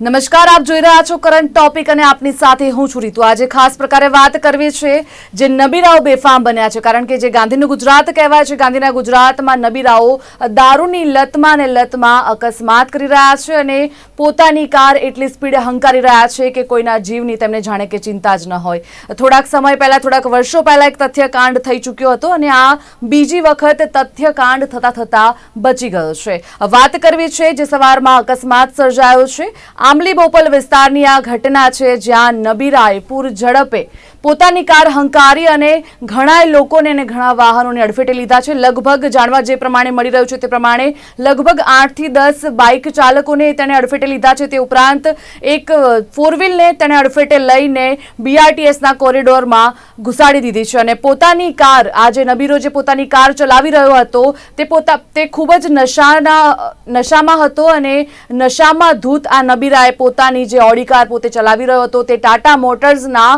નમસ્કાર, આપ જોઈ રહ્યા છો કરંટ ટોપિક અને આપની સાથે હું છું રીતુ. આજે ખાસ પ્રકારે વાત કરવી છે જે નબીરાઓ બેફામ બન્યા છે. કારણ કે જે ગાંધીનું ગુજરાત કહેવાય છે, ગાંધીના ગુજરાતમાં નબીરાઓ દારૂની લતમાં અને લતમાં અકસ્માત કરી રહ્યા છે અને પોતાની કાર એટલી સ્પીડે હંકારી રહ્યા છે કે કોઈના જીવની તેમને જાણે કે ચિંતા જ ન હોય. થોડાક સમય પહેલાં, થોડાક વર્ષો પહેલાં એક તથ્યકાંડ થઈ ચૂક્યો હતો અને આ બીજી વખત તથ્યકાંડ થતાં થતાં બચી ગયો છે. વાત કરવી છે જે સવારમાં અકસ્માત સર્જાયો છે. આંબલી બોપલ વિસ્તારની આ ઘટના છે જ્યાં નબીરાએ પૂર ઝડપે પોતાની કાર હંકારી અને ઘણા લોકોને અને ઘણા વાહનોને અડફેટે લીધા છે. લગભગ જાણવા જે પ્રમાણે મળી રહ્યું છે તે પ્રમાણે લગભગ આઠથી દસ બાઇક ચાલકોને તેણે અડફેટે લીધા છે. તે ઉપરાંત એક ફોર વ્હીલને તેણે અડફેટે લઈને બીઆરટીએસના કોરિડોરમાં ઘુસાડી દીધી છે અને પોતાની કાર આજે નબીરો જે પોતાની કાર ચલાવી રહ્યો હતો, તે પોતા, તે ખૂબ જ નશાના, નશામાં હતો અને નશામાં ધૂત આ નબીરાએ પોતાની જે ઓડી કાર પોતે ચલાવી રહ્યો હતો તે ટાટા મોટર્સના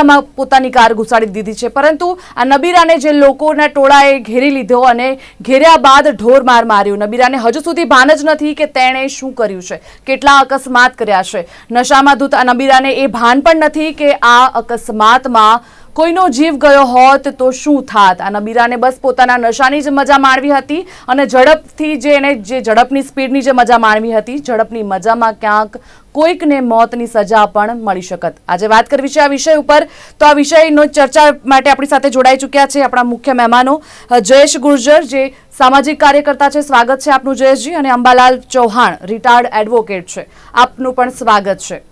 દરવાજામાં પોતાની કાર ઘુસાડી દીધી છે. પરંતુ આ નબીરાને જે લોકોના ટોળાએ ઘેરી લીધો અને ઘેર્યા બાદ ઢોર માર માર્યો. નબીરાને હજુ સુધી ભાન જ નથી કે તેણે શું કર્યું છે, કેટલા અકસ્માત કર્યા છે. નશામાં ધૂત આ નબીરાને એ ભાન પણ નથી કે આ અકસ્માતમાં કોઈનો જીવ ગયો હોત તો શું થાત? આ નબીરાને બસ પોતાના નશાની જ મજા માણવી હતી અને ઝડપથી જે એને જે ઝડપની સ્પીડની જે મજા માણવી હતી, ઝડપની મજામાં ક્યાંક કોઈકને મોતની સજા પણ મળી શકત. આજે વાત કરવી છે આ વિષય ઉપર. તો આ વિષયનો ચર્ચા માટે આપણી સાથે જોડાઈ ચૂક્યા છે આપણા મુખ્ય મહેમાનો જયેશ ગુર્જર, જે સામાજિક કાર્યકર્તા છે. સ્વાગત છે આપનું જયેશજી અને અંબાલાલ ચૌહાણ રિટાયર્ડ એડવોકેટ છે. આપનું પણ સ્વાગત છે.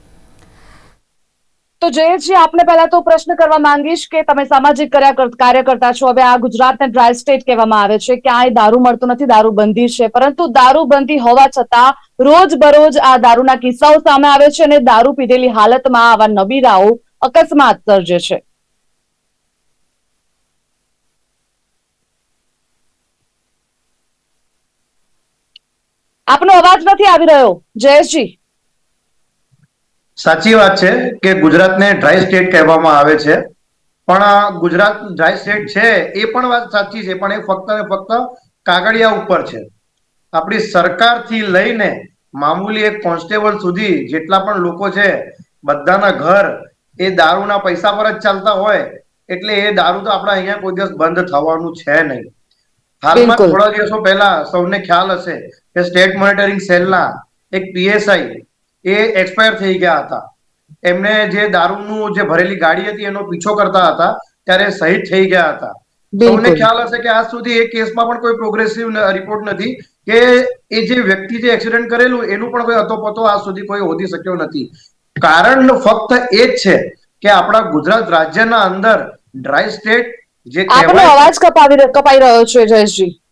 તો જયેશજી, આપને પહેલા તો પ્રશ્ન કરવા માંગીશ કે તમે સામાજિક કાર્યકર- કાર્યકર્તા છો. હવે આ ગુજરાતને ડ્રાય સ્ટેટ કહેવામાં આવે છે. ક્યાંય દારૂ મળતો નથી દારૂ બંધી છે. પરંતુ દારૂ બંધી હોવા છતાં રોજ બરોજ આ દારૂના કિસ્સાઓ સામે આવે છે અને દારૂ પીધેલી હાલતમાં આવા નબીરાઓ અકસ્માત સર્જે છે. આપનો અવાજ નથી આવી રહ્યો? જયેશજી? સાચી વાત છે કે ગુજરાતને ડ્રાય સ્ટેટ કહેવામાં આવે છે. પણ ગુજરાત ડ્રાય સ્ટેટ છે એ પણ વાત સાચી છે પણ એ ફક્ત ને ફક્ત કાગળિયા ઉપર છે. આપણી સરકારથી લઈને મામૂલી એક કોન્સ્ટેબલ સુધી જેટલા પણ લોકો છે બધાના ઘર એ દારૂના પૈસા પર જ ચાલતા હોય એટલે એ દારૂ તો આપણા અહીંયા કોઈ દિવસ બંધ થવાનું છે નહીં. હાલમાં થોડા દિવસો પહેલા સૌને ખ્યાલ હશે કે સ્ટેટ મોનિટરિંગ સેલના એક પીએસઆઈ એ એક્સપાયર થઈ ગયા હતા. એમને જે દારૂનું જે ભરેલી ગાડી હતી એનો પીછો કરતા હતા ત્યારે શહીદ થઈ ગયા હતા. તમને ખ્યાલ હશે કે આજ સુધી એ કેસમાં પણ કોઈ પ્રોગ્રેસિવ રિપોર્ટ નથી કે એ જે વ્યક્તિ જે એક્સિડન્ટ કરેલું એનું પણ કોઈ અતોપતો આજ સુધી કોઈ હોધી શક્યો નથી. કારણ ફક્ત એ જ છે કે આપણા ગુજરાત રાજ્યના અંદર ડ્રાય સ્ટેટ જે આપનો અવાજ કપાવી રહ્યો- કપાઈ રહ્યો છે જયેશજી.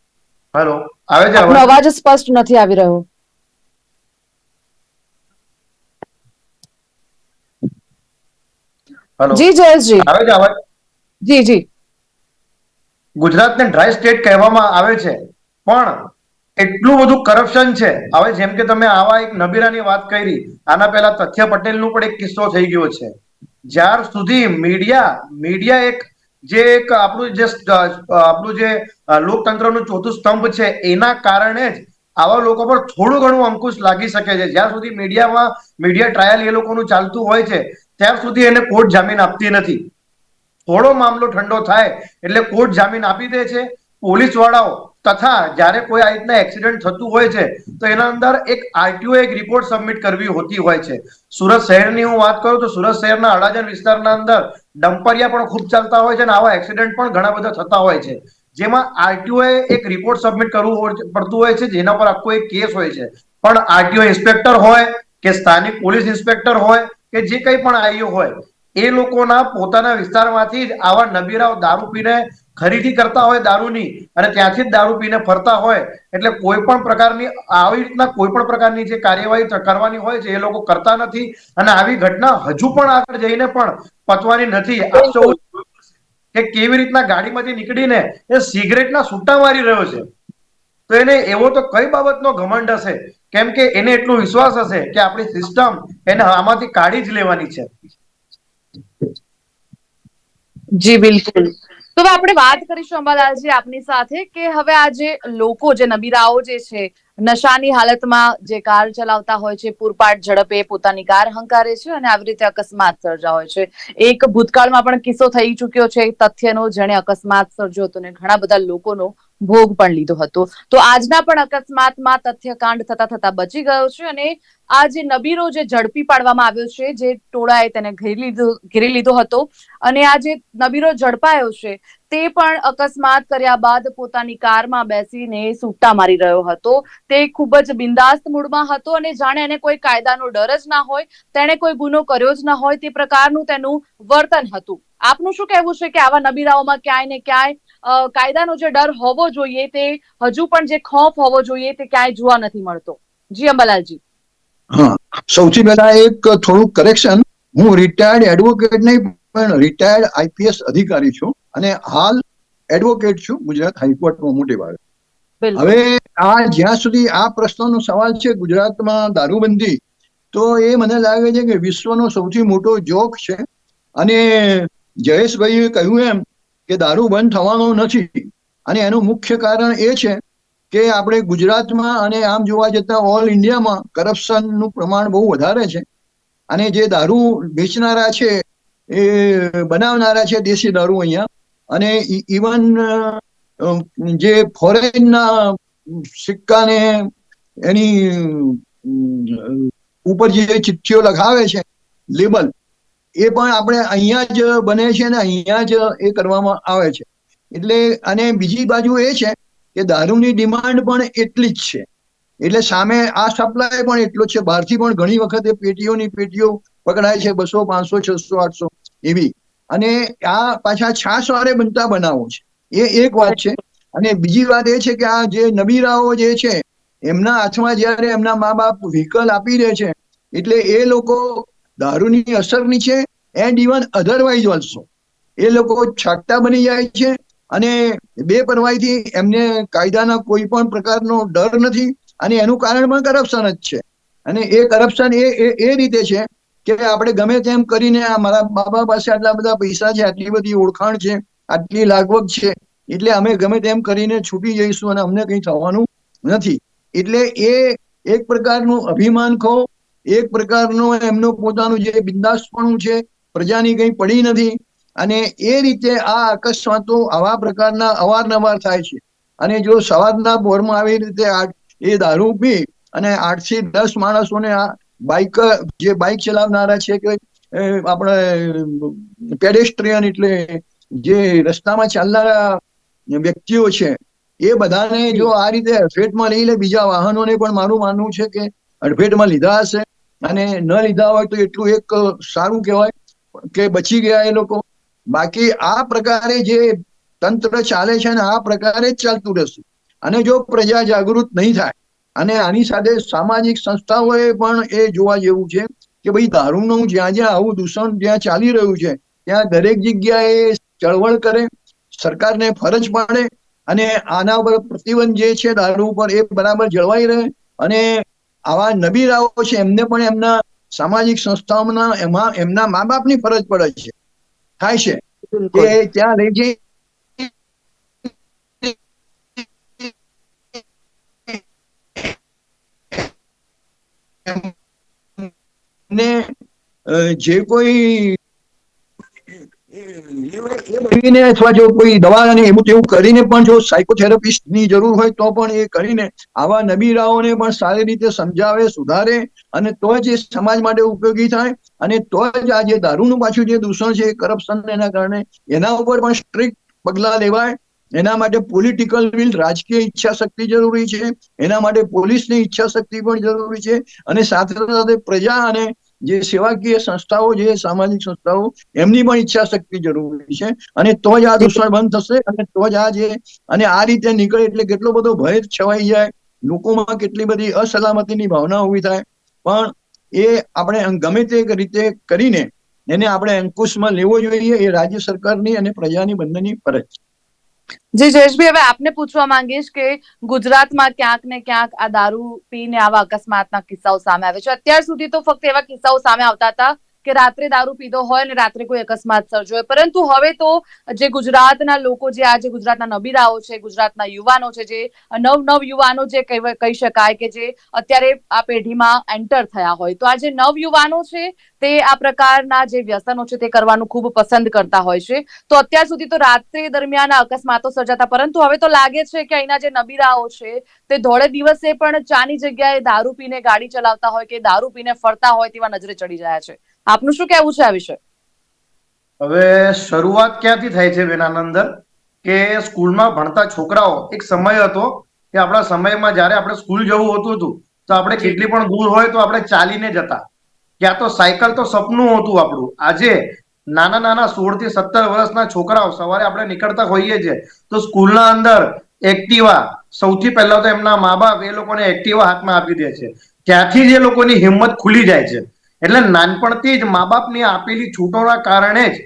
હેલો આવે છે અવાજ સ્પષ્ટ નથી આવી રહ્યો. હેલો જી જયેશજી. આવે છે અવાજ? જી જી. ગુજરાતને ડ્રાય સ્ટેટ કહેવામાં આવે છે પણ એટલું બધું કરપ્શન છે. હવે જેમ કે તમે આવા એક નબીરાની વાત કરી આના પહેલા તથ્ય પટેલનું પણ એક કિસ્સો થઈ ગયો છે. જ્યાર સુધી મીડિયા મીડિયા એક જે એક આપણું જે આપણું જે લોકતંત્રનું ચોથું સ્તંભ છે એના કારણે જ આવા લોકો પર થોડું ઘણું અંકુશ લાગી શકે છે. જ્યાં સુધી મીડિયામાં મીડિયા ટ્રાયલ એ લોકોનું ચાલતું હોય છે ત્યાર સુધી એને કોર્ટ જામીન આપતી નથી. થોડો મામલો ઠંડો થાય એટલે કોર્ટ જામીન આપી દે છે. પોલીસ વાળાઓ તથા જ્યારે કોઈ આ રીતના એક્સિડન્ટ થતું હોય છે, તો એના અંદર એક આરટીઓ એક રિપોર્ટ સબમિટ કરવી હોતી હોય છે. સુરત શહેરની હું વાત કરું તો સુરત શહેરના અડાજણ વિસ્તારના અંદર ડંપરિયા પણ ખૂબ ચાલતા હોય છે અને આવા એક્સિડન્ટ પણ ઘણા બધા થતા હોય છે. જેમાં આરટીઓ એક રિપોર્ટ સબમિટ કરવું પડતું હોય છે, જેના પર આખો એક કેસ હોય છે. પણ આરટીઓ ઇન્સ્પેક્ટર હોય કે સ્થાનિક પોલીસ ઇન્સ્પેક્ટર હોય કે જે કંઈ પણ આઈઓ હોય એ લોકોના પોતાના વિસ્તારમાંથી જ આવા નબીરાઓ દારૂ પીને ખરીદી કરતા હોય દારૂની અને ત્યાંથી જ દારૂ પીને ફરતા હોય એટલે કોઈ પણ પ્રકારની આવી રીતના કોઈ પણ પ્રકારની જે કાર્યવાહી કરવાની હોય છે એ લોકો કરતા નથી અને આવી ઘટના હજુ પણ આગળ જઈને પણ પતવાની નથી. આપ સૌ કે કેવી રીતના ગાડીમાંથી નીકળીને એ સિગરેટના સૂટા મારી રહ્યો છે. તો એને એવો તો કઈ બાબતનો ઘમંડ હશે? કેમ કે એને એટલો વિશ્વાસ હશે કે આપણી સિસ્ટમ એને આમાંથી કાઢી જ લેવાની છે. જી, બિલકુલ. તો હવે આપણે વાત કરીશું અંબાલાલજી આપની સાથે કે હવે આ જે લોકો, જે નબીરાઓ જે છે, નશાની હાલતમાં જે કાર ચલાવતા હોય છે, પૂરપાટ ઝડપે પોતાની કાર હંકારે છે અને આવી રીતે અકસ્માત સર્જા હોય છે. એક ભૂતકાળમાં પણ કિસ્સો થઈ ચૂક્યો છે, તથ્યનો, જેણે અકસ્માત સર્જ્યો હતો ને ઘણા બધા લોકોનો ભોગ પણ લીધો હતો. તો આજના પણ અકસ્માતમાં તથ્યકાંડ થતા થતા બચી ગયો છે અને આ જે નબીરો જે ઝડપી પાડવામાં આવ્યો છે, જે ટોળાએ તેને ઘેરી લીધો ઘેરી લીધો હતો અને આ જે નબીરો ઝડપાયો છે તે પણ અકસ્માત કર્યા બાદ પોતાની કારમાં બેસીને સૂટા મારી રહ્યો હતો. તે ખૂબ જ બિંદાસ્ત મૂડમાં હતો અને જાણે એને કોઈ કાયદાનો ડર જ ના હોય, તેણે કોઈ ગુનો કર્યો જ ના હોય તે પ્રકારનું તેનું વર્તન હતું. આપનું શું કહેવું છે કે આવા નબીરાઓમાં ક્યાંય ને ક્યાંય કાયદાનો જે ડર હોવો જોઈએ તે હજુ પણ જે ખોફ હોવો જોઈએ તે ક્યાંય જોવા નથી મળતો? જી અંબાલાલજી. સૌથી પહેલા એક થોડું કરેક્શન હું રિટાયર્ડ એડવોકેટ નહીં પણ રિટાયર્ડ આઈપીએસ અધિકારી છું અને હાલ એડવોકેટ છું ગુજરાત હાઈકોર્ટમાં મોટી ભાગે. હવે આ જ્યાં સુધી આ પ્રશ્નનો સવાલ છે ગુજરાતમાં દારૂબંધી તો એ મને લાગે છે કે વિશ્વનો સૌથી મોટો જોક છે. અને જયેશભાઈએ કહ્યું એમ કે દારૂ બંધ થવાનો નથી. અને એનું મુખ્ય કારણ એ છે કે આપણે ગુજરાતમાં અને આમ જોવા જતા ઓલ ઇન્ડિયામાં કરપ્શનનું પ્રમાણ બહુ વધારે છે. અને જે દારૂ વેચનારા છે એ બનાવનારા છે દેશી દારૂ અહીંયા. અને ઇવન જે ફોરેનના સિક્કાને એની ઉપર જે ચિઠ્ઠીઓ લખાવે છે, લેબલ, એ પણ આપણે અહીંયા જ બને છે ને અહીંયા જ એ કરવામાં આવે છે. એટલે, અને બીજી બાજુ એ છે કે દારૂની ડિમાન્ડ પણ એટલી જ છે. એટલે સામે આ સપ્લાય પણ એટલો જ છે. બહારથી પણ ઘણી વખત એ પેટીઓની પેટીઓ પકડાય છે. બસો, પાંચસો, છસો, આઠસો. એવી. અને આ પાછા છાસ વારે બનતા બનાવો છે. એ એક વાત છે. અને બીજી વાત એ છે કે આ જે નબીરાઓ જે છે, એમના હાથમાં જ્યારે એમના મા બાપ વ્હીકલ આપી દે છે, એટલે એ લોકો દારૂની અસરની છે એન્ડ ઇવન અધરવાઇઝ ઓલ્સો એ લોકો છાકતા બની જાય છે અને બે પરવાઈથી એમને કાયદાના કોઈ પણ પ્રકારનો ડર નથી અને એનું કારણ પણ કરપ્શન જ છે. અને એ કરપ્શન એ- એ રીતે છે કે આપણે ગમે તેમ કરીને મારા બાબા પાસે આટલા બધા પૈસા છે, આટલી બધી ઓળખાણ છે, આટલી લાગવગ છે, એટલે અમે ગમે તેમ કરીને છૂટી જઈશું અને અમને કંઈ થવાનું નથી. એટલે એ એક પ્રકારનું અભિમાન કહો, એક પ્રકારનું એમનું પોતાનું જે બિંદાસપણું છે, પ્રજાની કંઈ પડી નથી. અને એ રીતે આ અકસ્માતો આવા પ્રકારના અવારનવાર થાય છે. અને જો સવારના બોરમાં આવી રીતે એ દારૂ પી અને આઠથી દસ માણસોને આ બાઇક, જે બાઇક ચલાવનારા છે કે આપણે પેડેસ્ટ્રિયન એટલે જે રસ્તામાં ચાલનારા વ્યક્તિઓ છે, એ બધાને જો આ રીતે અડફેટમાં લઈ લે, બીજા વાહનોને પણ મારું માનવું છે કે અડફેટમાં લીધા હશે. અને ન લીધા હોય તો એટલું એક સારું કહેવાય કે બચી ગયા એ લોકો. બાકી આ પ્રકારે જે તંત્ર ચાલે છે ને, આ પ્રકારે જ ચાલતું રહેશે. અને જો પ્રજા જાગૃત નહીં થાય અને આની સાથે સામાજિક સંસ્થાઓએ પણ એ જોવા જેવું છે કે ભાઈ દારૂનું જ્યાં જ્યાં આવું દૂષણ જ્યાં ચાલી રહ્યું છે ત્યાં દરેક જગ્યાએ ચળવળ કરે સરકારને ફરજ પાડે અને આના પર પ્રતિબંધ જે છે દારૂ ઉપર એ બરાબર જળવાઈ રહે અને આવા નબીરાઓ છે એમને પણ એમના સામાજિક સંસ્થાઓના એમાં એમના મા બાપની ફરજ પડે છે. થાય છે. કે ત્યાં લઈ જઈ ને જે કોઈ કરીને અથવા જો કોઈ દવા અને એવું તેવું કરીને પણ જો સાયકોથેરાપિસ્ટની જરૂર હોય તો પણ એ કરીને આવા નબીરાઓને પણ સારી રીતે સમજાવે, સુધારે અને તો જ એ સમાજ માટે ઉપયોગી થાય અને તો જ આ જે દારૂનું પાછું જે દૂષણ છે કરપ્શન એના કારણે એના ઉપર પણ સ્ટ્રિક્ટ પગલા લેવાય એના માટે પોલિટિકલ વિલ રાજકીય ઈચ્છા શક્તિ જરૂરી છે. એના માટે પોલીસની ઈચ્છા શક્તિ પણ જરૂરી છે. અને સાથે સાથે પ્રજા અને જે સેવાકીય સંસ્થાઓ જે સામાજિક સંસ્થાઓ, એમની પણ ઈચ્છા શક્તિ જરૂરી છે. અને તો જ આ દૂષણ બંધ થશે અને તો જ આ જે, અને આ રીતે નીકળે એટલે કેટલો બધો ભય છવાઈ જાય. લોકોમાં કેટલી બધી અસલામતીની ભાવના ઊભી થાય. પણ એ આપણે ગમે તે રીતે કરીને એને આપણે અંકુશમાં લેવો જોઈએ એ રાજ્ય સરકારની અને પ્રજાની બંનેની ફરજ છે. જી, જયેશભાઈ, હવે આપને પૂછવા માંગીશ કે ગુજરાતમાં ક્યાંક ને ક્યાંક આ દારૂ પીને આવા અકસ્માતના કિસ્સાઓ સામે આવે છે. અત્યાર સુધી તો ફક્ત એવા કિસ્સાઓ સામે આવતા હતા કે રાત્રે દારૂ પીધો હોય અને રાત્રે કોઈ અકસ્માત સર્જો હોય. પરંતુ હવે તો જે ગુજરાતના લોકો જે આજે ગુજરાતના નબીરાઓ છે, ગુજરાતના યુવાનો છે, જે નવ નવ યુવાનો જે કહી શકાય કે જે અત્યારે આ પેઢીમાં એન્ટર થયા હોય. તો આ જે નવ યુવાનો છે, તે આ પ્રકારના જે વ્યસનો છે, તે કરવાનું ખૂબ પસંદ કરતા હોય છે. તો અત્યાર સુધી તો રાત્રે દરમિયાન અકસ્માતો સર્જાતા, પરંતુ હવે તો લાગે છે કે અહીંના જે નબીરાઓ છે, તે ધોળે દિવસે પણ ચાની જગ્યાએ દારૂ પીને ગાડી ચલાવતા હોય કે દારૂ પીને ફરતા હોય તેવા નજરે ચડી રહ્યા છે. આપનું શું કહેવું છે આ વિશે? હવે શરૂઆત ક્યાંથી થાય છે બેન આનંદર કે સ્કૂલમાં ભણતા છોકરાઓ એક સમય હતો કે આપણા સમયમાં જ્યારે આપણે સ્કૂલ જવું હોતું હતું તો આપણે કેટલી પણ દૂર હોય તો આપણે ચાલીને જતા. ક્યાં તો સાયકલ તો સપનું હતું આપણું. આજે નાના નાના સોળથી સત્તર વર્ષના છોકરાઓ સવારે આપણે નીકળતા હોઈએ છીએ. તો સ્કૂલના અંદર એક્ટિવા સૌથી પહેલા તો એમના મા બાપ એ લોકોને એક્ટિવા હાથમાં આપી દે છે. ત્યાંથી જ એ લોકોની હિંમત ખુલી જાય છે. એટલે નાનપણથી જ મા બાપની આપેલી છૂટોના કારણે જ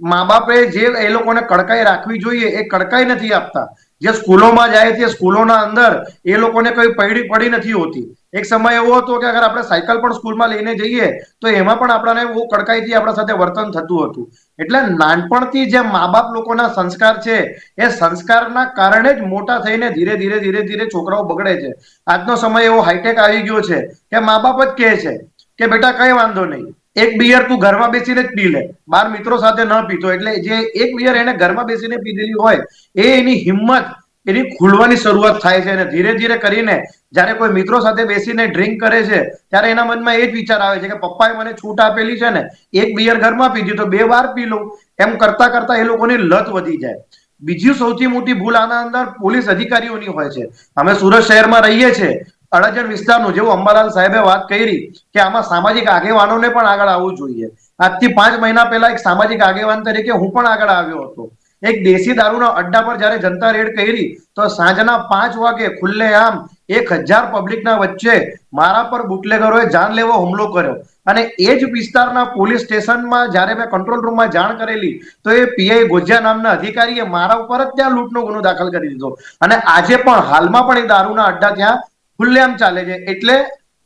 મા બાપે જે એ લોકોને કડકાઈ રાખવી જોઈએ એ કડકાઈ નથી આપતા. જે સ્કૂલોમાં જાય છે, સ્કૂલોના અંદર એ લોકોને કોઈ પડી પડી નથી હોતી. એક સમય એવો હતો કે અગર આપણે સાયકલ પણ સ્કૂલમાં લઈને જઈએ, તો એમાં પણ આપણને બહુ કડકાઈથી આપણા સાથે વર્તન થતું હતું. એટલે નાનપણથી જે મા બાપ લોકોના સંસ્કાર છે, એ સંસ્કારના કારણે જ મોટા થઈને ધીરે ધીરે ધીરે ધીરે છોકરાઓ બગડે છે. આજનો સમય એવો હાઈટેક આવી ગયો છે કે મા બાપ જ કહે છે કે બેટા કઈ વાંધો નહીં. એક બિયર તું ઘરમાં બેસીને જ પી લે. બાર મિત્રો સાથે ન પીતો. એટલે જે એક બિયર એને ઘરમાં બેસીને પીધેલી હોય, એ એની હિંમત, એની ખુલવાની શરૂઆત થાય છે. અને ધીરે ધીરે કરીને જ્યારે કોઈ મિત્રો સાથે બેસીને ડ્રિંક કરે છે, ત્યારે એના મનમાં એ જ વિચાર આવે છે કે પપ્પાએ મને છૂટ આપેલી છે ને, એક બિયર ઘરમાં પીધી તો બે વાર પી લઉં. એમ કરતા કરતા એ લોકોની લત વધી જાય. બીજી સૌથી મોટી ભૂલ આના અંદર પોલીસ અધિકારીઓની હોય છે. અમે સુરત શહેરમાં રહીએ છીએ. અડાજણ વિસ્તારનું જેવું અંબાલાલ સાહેબે વાત કરી કે આમાં સામાજિક આગેવાનોને પણ આગળ આવવું જોઈએ. આજથી પાંચ મહિના પહેલા એક સામાજિક આગેવાન તરીકે હું પણ આગળ આવ્યો હતો. એક દેશી દારૂના અડ્ડા પર જ્યારે જનતા રેડ કરી, તો સાંજના પાંચ વાગે ખુલ્લેઆમ એક હજાર પબ્લિકના વચ્ચે મારા પર બુટલેગરોએ જાનલેવો હુમલો કર્યો. અને એ જ વિસ્તારના પોલીસ સ્ટેશનમાં જ્યારે મેં કંટ્રોલ રૂમમાં જાણ કરેલી, તો એ પીઆઈ ગોજિયા નામના અધિકારીએ મારા ઉપર જ ત્યાં લૂંટનો ગુનો દાખલ કરી દીધો. અને આજે પણ હાલમાં પણ એ દારૂના અડ્ડા ત્યાં ખુલ્લેઆમ ચાલે છે. એટલે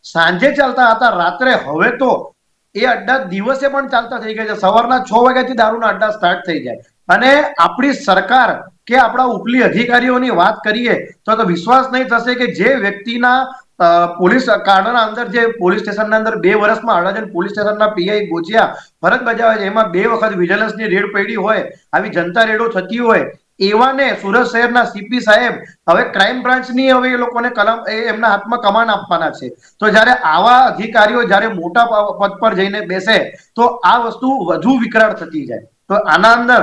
સાંજે ચાલતા હતા, રાત્રે હવે તો એ અડ્ડા દિવસે પણ ચાલતા થઈ ગયા છે. સવારના છ વાગ્યાથી દારૂના અડ્ડા સ્ટાર્ટ થઈ જાય. અને આપણી સરકાર કે આપણા ઉપલી અધિકારીઓની વાત કરીએ, તો તો વિશ્વાસ નહીં થશે કે જે વ્યક્તિના પોલીસ કાંડના અંદર જે પોલીસ સ્ટેશનના અંદર બે વર્ષમાં અડાજણ પોલીસ સ્ટેશનના પીઆઈ ગોચ્યા ફરજ બજાવે છે. એમાં બે વખત વિજિલન્સની રેડ પડી હોય, આવી જનતા રેડો થતી હોય એવાને સુરત શહેરના સીપી સાહેબ હવે ક્રાઇમ બ્રાન્ચની હવે એ લોકોને કલમ એ એમના હાથમાં કમાન આપવાના છે. તો જ્યારે આવા અધિકારીઓ જ્યારે મોટા પદ પર જઈને બેસે તો આ વસ્તુ વધુ વિકરાળ થતી જાય. તો આના અંદર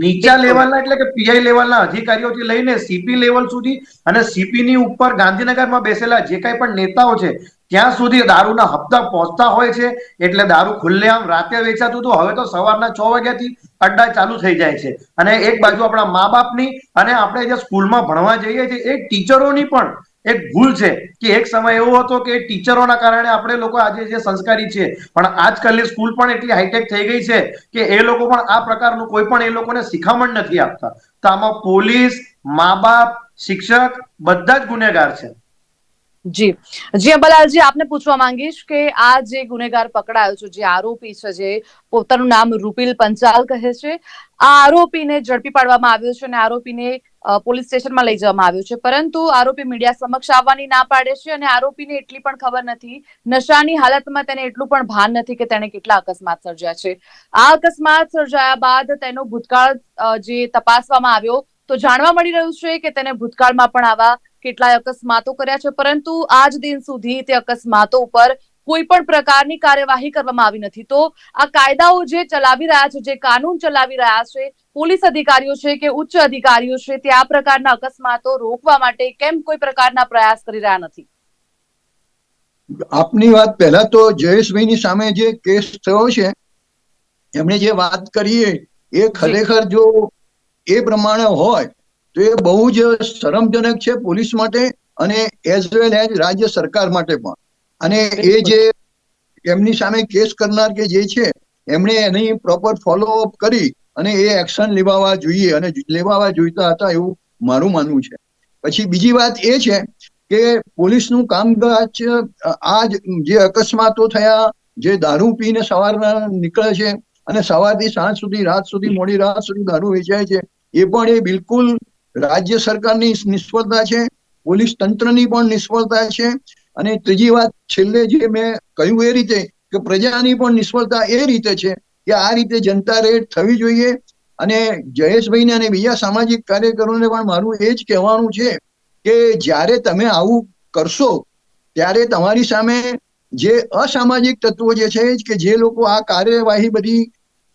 નીચા લેવલના એટલે કે પીઆઈ લેવલના અધિકારીઓથી લઈને સીપી લેવલ સુધી અને સીપી ની ઉપર ગાંધીનગરમાં બેસેલા જે કાંઈ પણ નેતાઓ છે ત્યાં સુધી દારૂના હપ્તા પહોંચતા હોય છે એટલે દારૂ ખુલ્લેઆમ રાતે વેચાતું હતું. હવે તો સવારના છ વાગ્યાથી અડ્ડા ચાલુ થઈ જાય છે. અને એક બાજુ આપણા મા બાપની અને આપણે જે સ્કૂલમાં ભણવા જઈએ છીએ, એ ટીચરોની પણ એક ભૂલ છે કે એક સમય એવો હતો કે ટીચરોના કારણે આપણે લોકો આજે જે સંસ્કારી છે પણ આજકાલની સ્કૂલ પણ એટલી હાઈટેક થઈ ગઈ છે કે એ લોકો પણ આ પ્રકારનું કોઈ પણ એ લોકોને શિખામણ નથી આપતા. તો આમાં પોલીસ, મા બાપ, શિક્ષક બધા જ ગુનેગાર છે. જી. જી અંબાલાલજી, આપને પૂછવા માંગીશ કે આ જે ગુનેગાર પકડાયો છે, જે આરોપી છે, જે પોતાનું નામ રૂપિલ પંચાલ કહે છે, આ આરોપીને ઝડપી પાડવામાં આવ્યો છે અને આરોપીને પોલીસ સ્ટેશનમાં લઈ જવામાં આવ્યો છે. પરંતુ આરોપી મીડિયા સમક્ષ આવવાની ના પાડે છે અને આરોપીને એટલી પણ ખબર નથી. નશાની હાલતમાં તેને એટલું પણ ભાન નથી કે તેને કેટલા અકસ્માત સર્જ્યા છે. આ અકસ્માત સર્જાયા બાદ તેનો ભૂતકાળ જે તપાસવામાં આવ્યો, તો જાણવા મળી રહ્યું છે કે તેને ભૂતકાળમાં પણ આવા કેટલાય અકસ્માતો કર્યા છે પરંતુ આજ દિન સુધી તે અકસ્માતો ઉપર કોઈ પણ પ્રકારની કાર્યવાહી કરવામાં આવી નથી. તો આ કાયદાઓ જે ચલાવી રહ્યા છે જે કાનૂન ચલાવી રહ્યા છે પોલીસ અધિકારીઓ છે કે ઉચ્ચ અધિકારીઓ છે તે આ પ્રકારના અકસ્માતો રોકવા માટે કેમ કોઈ પ્રકારના પ્રયાસ કરી રહ્યા નથી? આપની વાત પહેલા તો જયેશભાઈની સામે જે કેસ થયો છે એમણે જે વાત કરી એ એ ખરેખર જો એ પ્રમાણે હોય તો એ બહુ જ શરમજનક છે પોલીસ માટે અને એઝ વેલ એઝ રાજ્ય સરકાર માટે પણ. અને એ જે એમની સામે કેસ કરનાર કે જે છે એમણે એની પ્રોપર ફોલોઅપ કરી અને એ એક્શન લેવાવા જોઈએ અને લેવાવા જોઈતા હતા એવું મારું માનવું છે. પછી બીજી વાત એ છે કે પોલીસનું કામકાજ આ જે અકસ્માતો થયા જે દારૂ પીને સવારના નીકળે છે અને સવારથી સાંજ સુધી રાત સુધી મોડી રાત સુધી દારૂ વેચાય છે એ પણ એ બિલકુલ રાજ્ય સરકારની નિષ્ફળતા છે, પોલીસ તંત્રની પણ નિષ્ફળતા છે અને ત્રીજી વાત છેલ્લે જે મેં કહ્યું એ રીતે કે પ્રજાની પણ નિષ્ફળતા એ રીતે છે કે આ રીતે જનતા રેડ થવી જોઈએ અને જયેશભાઈને અને બીજા સામાજિક કાર્યકરોને પણ મારું એ જ કહેવાનું છે કે જ્યારે તમે આવું કરશો, ત્યારે તમારી સામે જે અસામાજિક તત્વો જે છે કે જે લોકો આ કાર્યવાહી બધી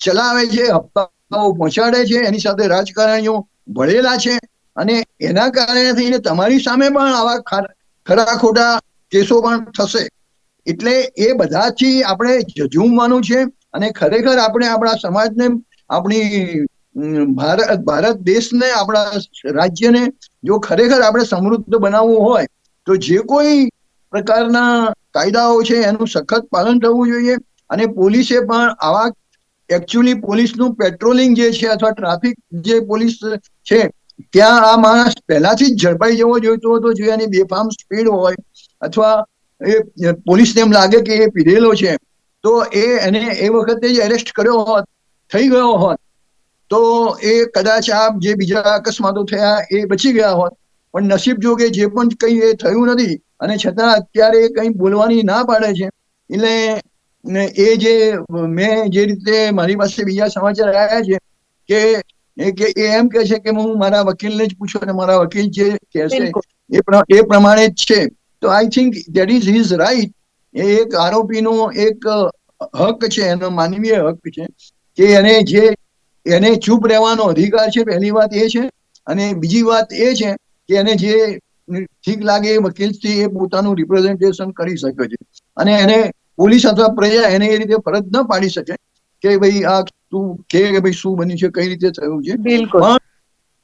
ચલાવે છે, હપ્તાઓ પહોંચાડે છે, એની સાથે રાજકારણીઓ ભળેલા છે. અને એના કારણે થઈને તમારી સામે પણ આવા ખરા ખોટા કેસો પણ થશે. એટલે એ બધાથી આપણે ઝઝૂમવાનું છે. અને ખરેખર આપણે આપણા સમાજને, આપણી ભારત ભારત દેશને, આપણા રાજ્યને જો ખરેખર આપણે સમૃદ્ધ બનાવવું હોય, તો જે કોઈ પ્રકારના કાયદાઓ છે, એનું સખત પાલન થવું જોઈએ. અને પોલીસે પણ આવા એકચ્યુઅલી પોલીસનું પેટ્રોલિંગ જે છે અથવા ટ્રાફિક જે પોલીસ છે, ત્યાં આ માણસ પહેલાથી જ ઝડપાઈ જવો જોઈતો હતો. જો એની બેફામ સ્પીડ હોય અથવા એ પોલીસને એમ લાગે કે એ પીધેલો છે, તો એ એને એ વખતે જ એરેસ્ટ કર્યો હોત, થઈ ગયો હોત, તો એ કદાચ આ જે બીજા અકસ્માતો થયા એ બચી ગયા હોત. પણ નસીબ જોગે જે પણ કંઈ એ થયું નથી અને છતાં અત્યારે કંઈ બોલવાની ના પાડે છે, એટલે ને એ જે મેં જે રીતે મારી પાસે બીજા સમાચાર આવ્યા છે કે કે એ એમ કે છે કે હું મારા વકીલને જ પૂછું અને મારા વકીલ જે કહેશે. એ એ પ્રમાણે જ છે. તો I think that is his right એ એક આરોપીનો એક હક છે એનો માનવીય હક છે કે એને જે એને ચૂપ રહેવાનો અધિકાર છે પહેલી વાત એ છે અને બીજી વાત એ છે કે એને જે ઠીક લાગે એ વકીલથી એ પોતાનું રિપ્રેઝન્ટેશન કરી શકે છે. અને એને પોલીસ અથવા પ્રજા એને એ રીતે ફરજ ન પાડી શકે કે ભાઈ આ તું કે ભાઈ શું બન્યું છે કઈ રીતે થયું છે. પણ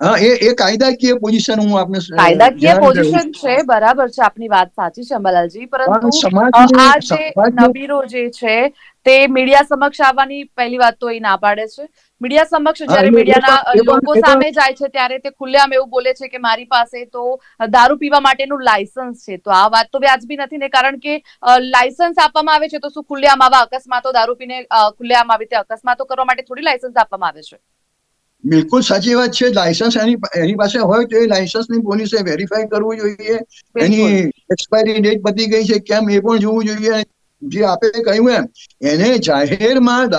હા એ એ કાયદાકીય પોઝિશન હું આપને કાયદાકીય પોઝિશન છે. બરાબર છે આપની વાત સાચી છે અંબાલાલજી પરંતુ આ જે નબીરો જે છે તે મીડિયા સમક્ષ આવવાની પહેલી વાત તો એ ના પાડે છે. મીડિયા સમક્ષ જ્યારે મીડિયાના લોકો સામે જાય છે ત્યારે તે ખુલ્લેઆમ એવું બોલે છે કે મારી પાસે તો દારૂ પીવા માટેનું લાયસન્સ છે. તો આ વાત તો વ્યાજબી નથી ને કારણ કે લાયસન્સ આપવામાં આવે છે તો શું ખુલ્લેઆમ આવા અકસ્માતો દારૂ પીને ખુલ્લેઆમ આવી રીતે અકસ્માતો કરવા માટે થોડી લાયસન્સ આપવામાં આવે છે? બિલકુલ સાચી વાત છે. લાયસન્સ એની એની પાસે હોય તો એ લાયસન્સની પોલીસે વેરીફાઈ કરવું જોઈએ. એની એક્સપાયરી ડેટ પતી ગઈ છે કેમ એ પણ જોવું જોઈએ. જે આપે કહ્યું એમ એને જાહેરમાં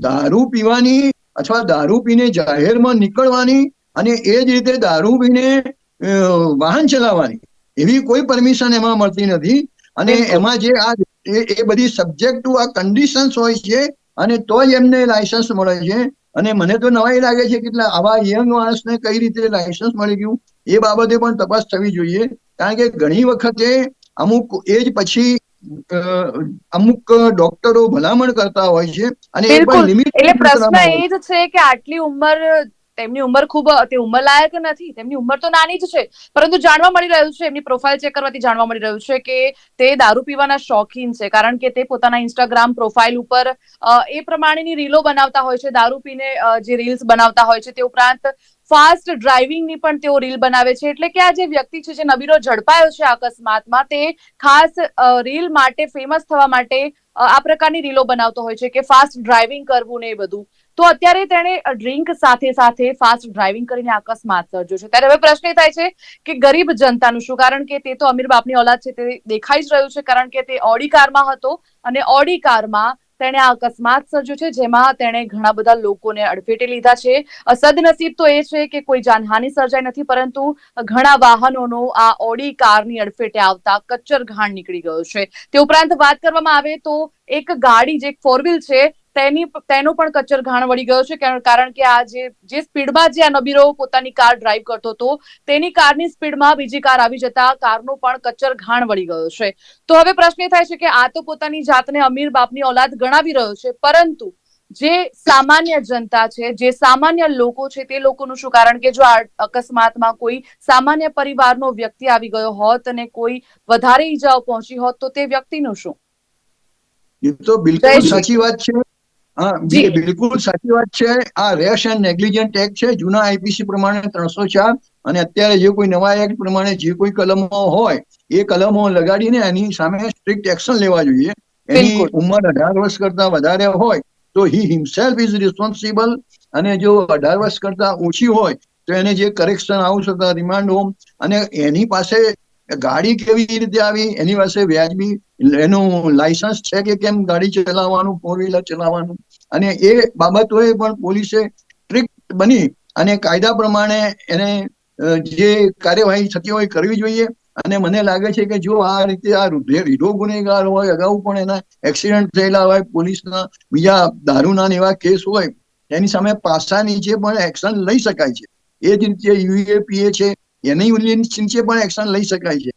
દારૂ પીવાની અથવા દારૂ પીને જાહેરમાં નીકળવાની અને એ જ રીતે દારૂ પીને વાહન ચલાવવાની એવી કોઈ પરમિશન એમાં મળતી નથી. અને એમાં જે આ એ એ બધી સબ્જેક્ટ ટુ આ કન્ડિશન્સ હોય છે અને તો જ એમને લાયસન્સ મળે છે. અને મને તો નવાઈ લાગે છે કેટલા આવા યંગ માણસને કઈ રીતે લાયસન્સ મળી ગયું? એ બાબતે પણ તપાસ થવી જોઈએ. કારણ કે ઘણી વખતે અમુક એજ પછી અમુક ડોક્ટરો ભલામણ કરતા હોય છે અને એ પણ લિમિટ એટલે પ્રશ્ન એ જ છે કે આટલી ઉંમર તેમની ઉંમર ખૂબ, તે ઉંમર લાયક નથી, તેમની ઉંમર તો નાની જ છે, પરંતુ જાણવા મળી રહ્યું છે, એમની પ્રોફાઇલ ચેક કરવાથી જાણવા મળી રહ્યું છે કે તે દારૂ પીવાના શોખીન છે, કારણ કે તે પોતાના ઇન્સ્ટાગ્રામ પ્રોફાઇલ ઉપર એ પ્રમાણેની રીલો બનાવતા હોય છે, દારૂ પીને જે રીલ્સ બનાવતા હોય છે, તે ઉપરાંત ફાસ્ટ ડ્રાઇવિંગની પણ તેઓ રીલ બનાવે છે. એટલે કે આ જે વ્યક્તિ છે, જે નબીરો ઝડપાયો છે અકસ્માતમાં તે ખાસ રીલ માટે ફેમસ થવા માટે આ પ્રકારની રીલો બનાવતો હોય છે કે ફાસ્ટ ડ્રાઇવિંગ કરવું ને એ બધું. તો અત્યારે તેણે ડ્રિંક સાથે સાથે ફાસ્ટ ડ્રાઇવિંગ કરીને અકસ્માત સર્જ્યો છે. ત્યારે હવે પ્રશ્ન એ થાય છે કે ગરીબ જનતાનું શું? કારણ કે તે તો અમીર બાપની ઓલાદ છે, તે દેખાઈ જ રહ્યું છે. કારણ કે તે ઓડી કારમાં હતો અને ઓડી કારમાં તેણે આ અકસ્માત સર્જ્યો છે, જેમાં તેણે ઘણા બધા લોકોને અડફેટે લીધા છે. સદનસીબ તો એ છે કે કોઈ જાનહાનિ સર્જાઈ નથી, પરંતુ ઘણા વાહનોનો આ ઓડી કારની અડફેટે આવતા કચ્ચર ઘાણ નીકળી ગયો છે. તે ઉપરાંત વાત કરવામાં આવે તો એક ગાડી, જે ફોર વ્હીલ છે તેની તેનો પણ કચ્ચર ઘાણ વળી ગયો છે કારણ કે આ જે જે સ્પીડમાં જે આ નબીરો પોતાની કાર ડ્રાઈવ કરતો હતો તેની કારની સ્પીડમાં બીજી કાર આવી જતા કારનો પણ કચ્ચર ઘાણ વળી ગયો છે. તો હવે પ્રશ્ન એ થાય છે કે આ તો પોતાની જાતને અમીર બાપની ઓલાદ ગણાવી રહ્યો છે પરંતુ જે સામાન્ય જનતા છે જે સામાન્ય લોકો છે તે લોકોનું શું? કારણ કે જો આ અકસ્માતમાં કોઈ સામાન્ય પરિવારનો વ્યક્તિ આવી ગયો હોત અને કોઈ વધારે ઈજાઓ પહોંચી હોત તો તે વ્યક્તિનું શું? એ તો બિલકુલ સાચી વાત છે. હા જી. બિલકુલ સાચી વાત છે આ રેશ એન્ડ નેગ્લિજન્ટ એક્ટ છે જૂના આઈપીસી પ્રમાણે ત્રણસો ચાર અને અત્યારે જે કોઈ નવા એક્ટ પ્રમાણે જે કોઈ કલમો હોય એ કલમો લગાડીને એની સામે સ્ટ્રિક્ટ એક્શન લેવા જોઈએ એની. ઉંમર અઢાર વર્ષ કરતા વધારે હોય તો હી હિમસેલ્ફ ઇઝ રિસ્પોન્સિબલ અને જો અઢાર વર્ષ કરતા ઓછી હોય તો એને જે કરેક્શન હાઉસ હતા રિમાન્ડ હોમ અને એની પાસે ગાડી કેવી રીતે આવી? એની પાસે વ્યાજબી એનું લાયસન્સ છે કે કેમ ગાડી ચલાવવાનું ફોર વ્હીલર ચલાવવાનું? અને એ બાબતોએ પણ પોલીસે સ્ટ્રિક્ટ બની અને કાયદા પ્રમાણે એને જે કાર્યવાહી થતી હોય કરવી જોઈએ. અને મને લાગે છે કે જો આ રીતે આ રૂઢે- ગુનેગાર હોય, અગાઉ પણ એના એક્સિડન્ટ થયેલા હોય, પોલીસના બીજા દારૂના એવા કેસ હોય, એની સામે પાસા નીચે પણ એક્શન લઈ શકાય છે. એ જ રીતે યુએપીએ છે એની નીચે પણ એક્શન લઈ શકાય છે.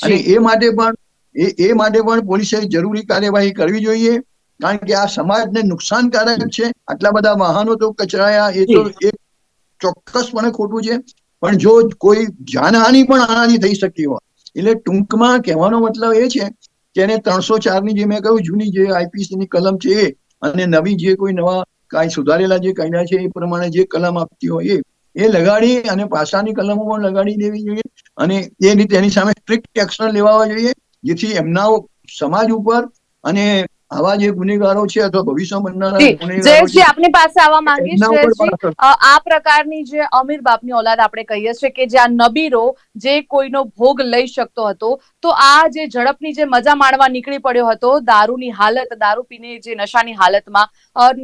અને એ માટે પણ એ એ માટે પણ પોલીસે જરૂરી કાર્યવાહી કરવી જોઈએ કારણ કે આ સમાજને નુકસાનકારક છે. આટલા બધા વાહનો તો કચરાયા એ તો એ ચોક્કસપણે ખોટું છે. પણ જો કોઈ જાનહાનિ પણ આનાથી થઈ શકતી હોય એટલે ટૂંકમાં કહેવાનો મતલબ એ છે કે એને ત્રણસો ચારની જે મેં કહ્યું જૂની જે આઈપીસી ની કલમ છે એ અને નવી જે કોઈ નવા કાંઈ સુધારેલા જે કાયદા છે એ પ્રમાણે જે કલમ આપતી હોય એ એ લગાડી અને પાસાની કલમો પણ લગાડી દેવી જોઈએ અને એ રીતે એની સામે સ્ટ્રિક્ટ એક્શન લેવા જોઈએ જેથી એમના સમાજ ઉપર અને આવા જે ગુનેગારો છે અથવા ભવિષ્ય બનનારા જયેશજી આપની પાસે આવવા માંગીશ જયેશજી આ પ્રકારની જે અમીર બાપની ઓલાદ આપણે કહીએ છીએ કે જ્યાં નબીરો જે કોઈનો ભોગ લઈ શકતો હતો તો આ જે ઝડપની જે મજા માણવા નીકળી પડ્યો હતો દારૂની હાલત દારૂ પીને જે નશાની હાલતમાં.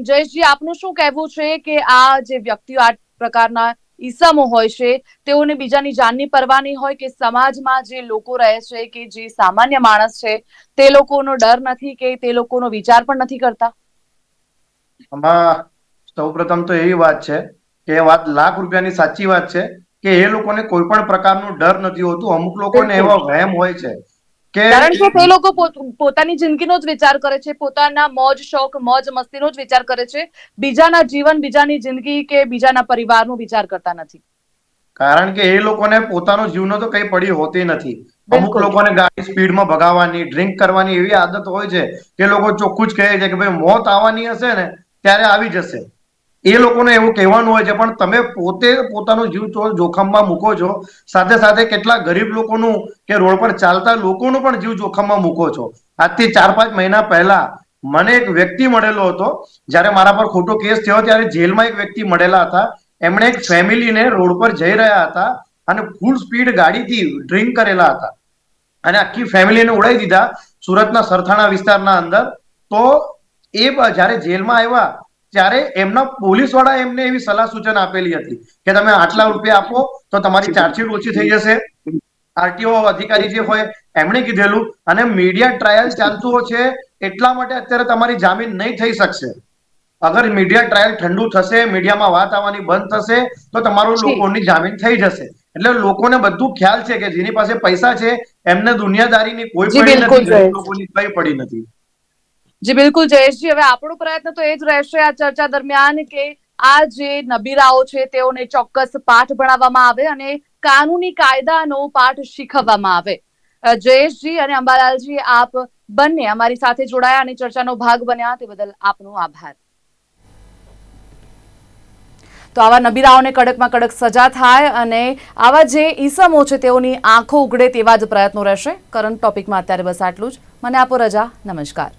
જયેશજી આપનું શું કહેવું છે કે આ જે વ્યક્તિઓ આ પ્રકારના ઈસમો હોય છે તેઓને બીજાની જાનની પરવા નહીં હોય કે સમાજમાં જે લોકો રહે છે કે જે સામાન્ય માણસ છે તે લોકોનો ડર નથી કે તે લોકોનો વિચાર પણ નથી કરતા? આમાં સૌપ્રથમ તો એવી વાત છે કે વાત લાખ રૂપિયાની સાચી વાત છે કે એ લોકોને કોઈ પણ પ્રકારનું ડર નથી હોતું. અમુક લોકોને એવો વહેમ હોય છે કારણ કે તે લોકો પોતાની જિંદગીનો જ વિચાર કરે છે પોતાના મોજ શોખ મોજ મસ્તીનો જ વિચાર કરે છે બીજાના જીવન બીજાની જિંદગી કે બીજાના પરિવારનો વિચાર કરતા નથી. કારણ કે એ લોકોને પોતાનો જીવનો તો કઈ પડી હોતી નથી. અમુક લોકોને ગાડી સ્પીડમાં ભગાવવાની ડ્રિંક કરવાની એવી આદત હોય છે કે લોકો ચોખ્ખું જ કહે છે કે ભાઈ મોત આવવાની હશે ને ત્યારે આવી જશે. એ લોકોને એવું કહેવાનું હોય છે, પણ તમે પોતે પોતાનો જીવ જોખમમાં મૂકો છો, સાથે સાથે કેટલા ગરીબ લોકોનું કે રોડ પર ચાલતા લોકોનું પણ જીવ જોખમમાં મૂકો છો. આજથી ચાર પાંચ મહિના પહેલા મને એક વ્યક્તિ મળેલો હતો, જ્યારે મારા પર ખોટો કેસ થયો ત્યારે જેલમાં એક વ્યક્તિ મળેલા હતા. એમણે એક ફેમિલીને રોડ પર જઈ રહ્યા હતા અને ફૂલ સ્પીડ ગાડીથી ડ્રિંક કરેલા હતા. અને આખી ફેમિલીને ઉડાવી દીધા સુરતના સરથાણા વિસ્તારના અંદર. તો એ જ્યારે જેલમાં આવ્યા ત્યારે એમના પોલીસવાળા એમને એવી સલાહ સૂચન આપેલી હતી કે તમે આટલા રૂપિયા આપો તો તમારી ચાર્જશીટ ઓછી થઈ જશે. આરટીઓ અધિકારી જે હોય એમણે કીધેલું અને મીડિયા ટ્રાયલ ચાલતું છે એટલા માટે અત્યારે તમારી જામીન નહીં થઈ શકશે. અગર મીડિયા ટ્રાયલ ઠંડુ થશે મીડિયામાં વાત આવવાની બંધ થશે તો તમારું લોકોની જામીન થઈ જશે. એટલે લોકોને બધું ખ્યાલ છે કે જેની પાસે પૈસા છે એમને દુનિયાદારીની કોઈ પડી નથી લોકોની કઈ પડી નથી. જી, બિલકુલ જયેશજી હવે આપણો પ્રયત્ન તો એ જ રહેશે આ ચર્ચા દરમિયાન કે આ જે નબીરાઓ છે તેઓને ચોક્કસ પાઠ ભણાવવામાં આવે અને કાનૂની કાયદાનો પાઠ શીખવવામાં આવે. જયેશજી અને અંબાલાલજી, આપ બંને અમારી સાથે જોડાયા અને ચર્ચાનો ભાગ બન્યા તે બદલ આપનો આભાર. તો આવા નબીરાઓને કડકમાં કડક સજા થાય અને આવા જે ઈસમો છે તેઓની આંખો ઉઘડે તેવા જ પ્રયત્નો રહેશે. કરંટ ટોપિકમાં અત્યારે બસ આટલું જ. મને આપો રજા. નમસ્કાર.